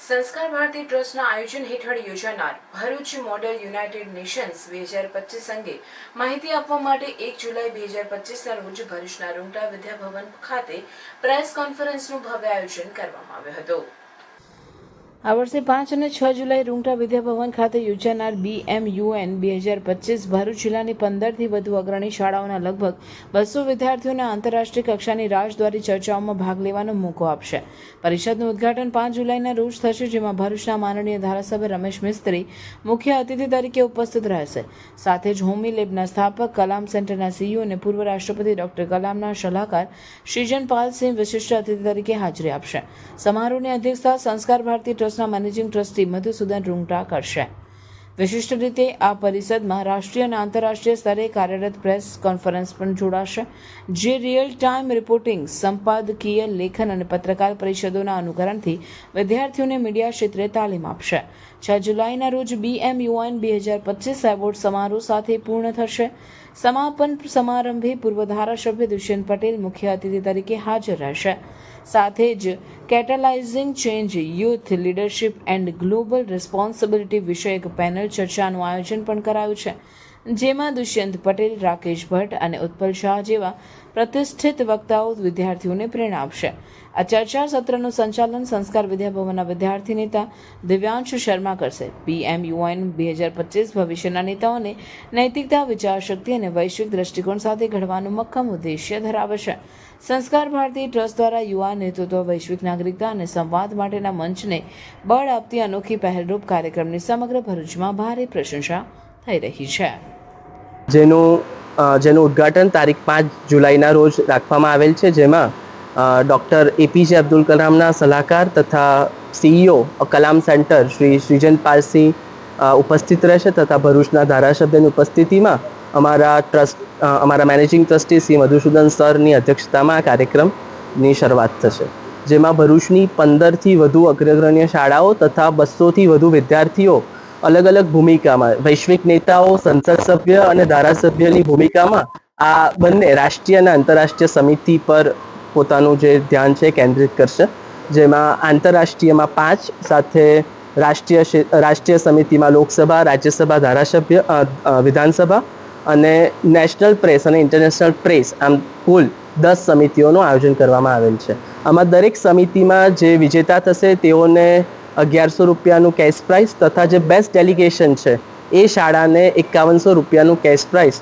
સંસ્કાર ભારતી ટ્રસ્ટના આયોજન હેઠળ યોજાનાર ભરૂચ મોડેલ યુનાઇટેડ નેશન્સ બે હજાર પચીસ અંગે માહિતી આપવા માટે એક જુલાઈ બે હજાર પચીસના રોજ ભરૂચના રૂંટા વિદ્યાભવન ખાતે પ્રેસ કોન્ફરન્સનું ભવ્ય આયોજન કરવામાં આવ્યું હતું. આ વર્ષે પાંચ અને છ જુલાઈ રૂંગટા વિદ્યાભવન ખાતે યોજાનાર બીએમયુએન બે હજાર પચીસ ભરૂચ જિલ્લાની પંદરથી વધુ અગ્રણી શાળાઓના લગભગ બસો વિદ્યાર્થીઓને આંતરરાષ્ટ્રીય કક્ષાની રાજદ્વારી ચર્ચાઓમાં ભાગ લેવાનો મોકો આપશે. પરિષદનું ઉદ્ઘાટન પાંચ જુલાઈના રોજ થશે, જેમાં ભરૂચના માનનીય ધારાસભ્ય રમેશ મિસ્ત્રી મુખ્ય અતિથિ તરીકે ઉપસ્થિત રહેશે. સાથે જ હોમી લેબના સ્થાપક, કલામ સેન્ટરના સીઈઓ અને પૂર્વ રાષ્ટ્રપતિ ડોક્ટર કલામના સલાહકાર શ્રીજન પાલસિંહ વિશિષ્ટ અતિથિ તરીકે હાજરી આપશે. સમારોહની અધ્યક્ષતા સંસ્કાર ભારતી ટ્રસ્ટના મેનેજિંગ ટ્રસ્ટી મધુસૂદન રૂંગટા કરશે. વિશિષ્ટ રીતે આ પરિષદમાં રાષ્ટ્રીય અને આંતરરાષ્ટ્રીય સ્તરે કાર્યરત પ્રેસ કોન્ફરન્સ પણ જોડાશે, જે રિયલ ટાઈમ રિપોર્ટિંગ સંપાદકીય લેખન અને પત્રકાર પરિષદોના અનુકરણથી વિદ્યાર્થીઓને મીડિયા ક્ષેત્રે તાલીમ આપશે. છ જુલાઈના રોજ બીએમયુએન બે હજાર પચીસ એવોર્ડ સમારોહ સાથે પૂર્ણ થશે. સમાપન સમારંભે પૂર્વ ધારાસભ્ય દુષ્યંત પટેલ મુખ્ય અતિથિ તરીકે હાજર રહેશે. સાથે જ catalysing change youth leadership and global responsibility વિષયક પેનલ ચર્ચાનું આયોજન પણ કરાયું છે. જેમાં દુષ્યંત પટેલ, રાકેશ ભટ્ટ અને ઉત્પલ શાહ જેવા પ્રતિષ્ઠિત વક્તાઓ વિદ્યાર્થીઓને પ્રેરણા આપશે. આ ચર્ચા સત્રનું સંચાલન સંસ્કાર વિદ્યાભવનના વિદ્યાર્થી નેતા દિવ્યાંશ શર્મા કરશે. પીએમ યુએન બે હજાર પચીસ ભવિષ્યના નેતાઓને નૈતિકતા, વિચારશક્તિ અને વૈશ્વિક દ્રષ્ટિકોણ સાથે ઘડવાનું મક્કમ ઉદ્દેશ્ય ધરાવે છે સંસ્કાર ભારતી ટ્રસ્ટ દ્વારા યુવા નેતૃત્વ, વૈશ્વિક નાગરિકતા અને સંવાદ માટેના મંચને બળ આપતી અનોખી પહેલરૂપ કાર્યક્રમની સમગ્ર ભરૂચમાં ભારે પ્રશંસા થઈ રહી છે. જેનું જેનું ઉદ્ઘાટન તારીખ પાંચ જુલાઈના રોજ રાખવામાં આવેલ છે, જેમાં ડૉક્ટર એપીજે અબ્દુલ કલામના સલાહકાર તથા સીઈઓ કલામ સેન્ટર શ્રી શ્રીજન પાલસિંહ ઉપસ્થિત રહેશે તથા ભરૂચના ધારાસભ્યની ઉપસ્થિતિમાં અમારા ટ્રસ્ટ અમારા મેનેજિંગ ટ્રસ્ટી શ્રી મધુસૂદન સરની અધ્યક્ષતામાં આ કાર્યક્રમની શરૂઆત થશે, જેમાં ભરૂચની પંદરથી વધુ અગ્રગણ્ય શાળાઓ તથા બસોથી વધુ વિદ્યાર્થીઓ અલગ અલગ ભૂમિકામાં, વૈશ્વિક નેતાઓ, સંસદ સભ્ય અને ધારાસભ્યની ભૂમિકામાં આ બંને રાષ્ટ્રીય અને આંતરરાષ્ટ્રીય સમિતિ પર પોતાનું જે ધ્યાન છે કેન્દ્રિત કરશે. જેમાં આંતરરાષ્ટ્રીયમાં પાંચ, સાથે રાષ્ટ્રીય રાષ્ટ્રીય સમિતિમાં લોકસભા, રાજ્યસભા, ધારાસભ્ય વિધાનસભા અને નેશનલ પ્રેસ અને ઇન્ટરનેશનલ પ્રેસ, આમ કુલ દસ સમિતિઓનું આયોજન કરવામાં આવેલ છે. આમાં દરેક સમિતિમાં જે વિજેતા થશે તેઓને અગિયારસો રૂપિયાનું કેશ પ્રાઇઝ તથા જે બેસ્ટ ડેલિગેશન છે, એ શાળાને એકાવનસો રૂપિયાનું કેશ પ્રાઇઝ